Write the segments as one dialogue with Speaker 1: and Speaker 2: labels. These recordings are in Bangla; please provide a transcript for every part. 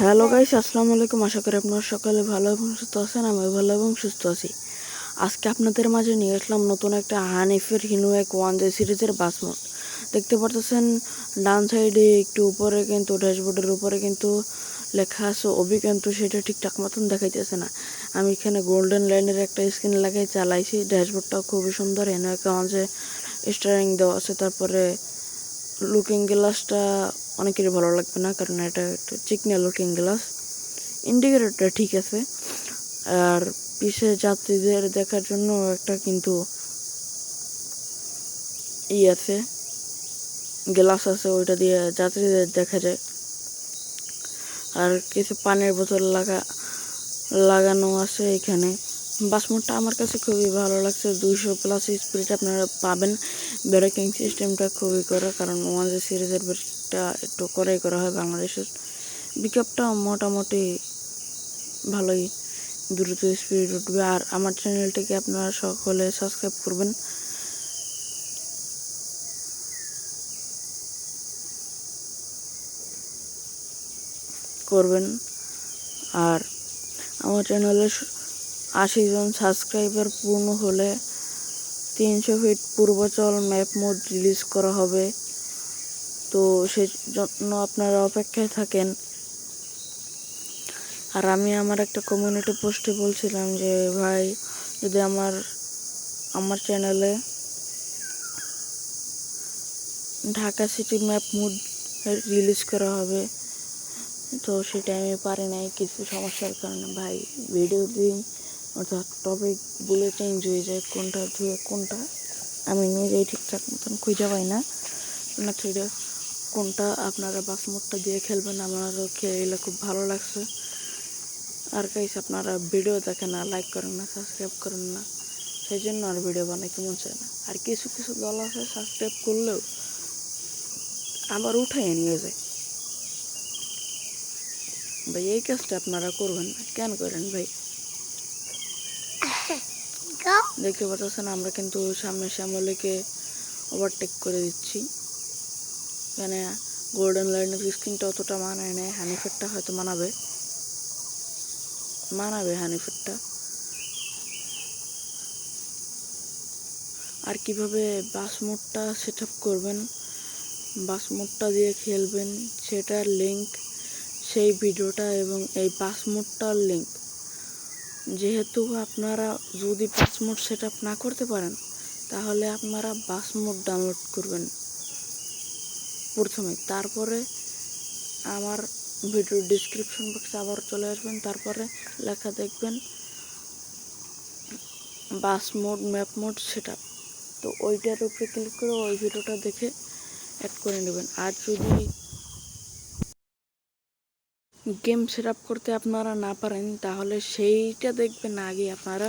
Speaker 1: হ্যালো গাইস, আসসালামু আলাইকুম। আশা করি আপনারা সকালে ভালো এবং সুস্থ আছেন আমি ভালো এবং সুস্থ আছি। আজকে আপনাদের মাঝে নিয়ে আসলাম নতুন একটা হানিফের হিনু এক ওয়ান জে সিরিজের বাস মোড। দেখতে পারতেছেন, ডান সাইডে একটু উপরে কিন্তু ড্যাশবোর্ডের উপরে কিন্তু লেখা আছে অবি কিন্তু সেটা ঠিকঠাক মতন দেখাইতেছে না। আমি এখানে গোল্ডেন লাইনের একটা স্ক্রিন লাগাই, চালাইছি, ড্যাশবোর্ডটাও খুবই সুন্দর এনে একটা ওয়ান জে স্টারিং দেওয়া আছে, তারপরে লুকিং গ্লাসটা অনেকেরই ভালো লাগবে না, কারণ এটা একটু চিকনা লুকিং গ্লাস ইন্ডিকেটরটা ঠিক আছে। আর পিছে যাত্রীদের দেখার জন্য একটা কিন্তু ই আছে। গ্লাস আছে, ওইটা দিয়ে যাত্রীদের দেখা যায়। আর কিছু পানির বোতল লাগা, লাগানো আছে এখানে। বাসমোটটা আমার কাছে খুবই ভালো লাগছে। দুইশো প্লাস স্পিড আপনারা পাবেন। ব্রেকিং সিস্টেমটা খুবই করা, কারণ ওয়ান জি সিরিজের ব্রেকটা একটু করাই করা হয় বাংলাদেশের। পিকআপটা মোটামুটি ভালোই দ্রুত স্পিড উঠবে। আর আমার চ্যানেলটিকে আপনারা সকলে সাবস্ক্রাইব করবেন। করবেন। আর আমার চ্যানেলে আশি জন সাবস্ক্রাইবার পূর্ণ হলে তিনশো feet Purbachal map mode release করা হবে। তো সেই জন্য আপনারা অপেক্ষায় থাকেন। আর আমি আমার একটা কমিউনিটি পোস্টে বলছিলাম যে, ভাই, যদি আমার আমার চ্যানেলে Dhaka city map mode release করা হবে, তো সেটা আমি পারি নাই। কিছু সমস্যার কারণে, ভাই ভিডিও দিন। অর্থাৎ টপিক বলে চেঞ্জ হয়ে যায় কোনটা ধুয়ে কোনটা। আমি নিজেই ঠিকঠাক মতন খুঁজে পাই না। না সেটা কোনটা আপনারা বাস মোডটা দিয়ে খেলবেন আমারও খেলে খুব ভালো লাগছে। আর গাইস আপনারা ভিডিও দেখেন না লাইক করেন না সাবস্ক্রাইব করেন না। সেই জন্য আর ভিডিও বানাইতে মন চায় না। আর কিছু কিছু দল আছে সাবস্ক্রাইব করলেও আবার উঠাই নিয়ে যায়। ভাই, এই কাজটা আপনারা করবেন না। কেন করেন ভাই? দেখতে পাচ্ছেন, আমরা কিন্তু সামনে শ্যামলিকে ওভারটেক করে দিচ্ছি। এখানে গোল্ডেন লাইনের স্ক্রিনটা অতটা মানায় নেয়, হানিফেরটা হয়তো মানাবে। মানাবে হানিফেরটা। আর কীভাবে বাস মোডটা সেট আপ করবেন বাস মোডটা দিয়ে খেলবেন, সেটার লিঙ্ক সেই ভিডিওটা এবং এই বাস মোডটার লিঙ্ক যেহেতু আপনারা যদি বাস মোড সেট না করতে পারেন, তাহলে আপনারা বাস মোড ডাউনলোড করবেন প্রথমে। তারপরে আমার ভিডিও ডিসক্রিপশন বক্সে আবার চলে আসবেন। তারপরে লেখা দেখবেন bus mode map mode set তো ওইটার উপরে ক্লিক করে ওই ভিডিওটা দেখে অ্যাড করে নেবেন। আর যদি গেম সেট আপ করতে আপনারা না পারেন, তাহলে সেইটা দেখবেন আগে। আপনারা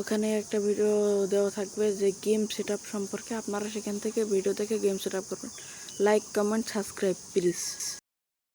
Speaker 1: ওখানে একটা ভিডিও দেওয়া থাকবে যে গেম সেট আপ সম্পর্কে। আপনারা সেখান থেকে ভিডিও দেখে গেম সেট আপ করবেন। Like comment subscribe please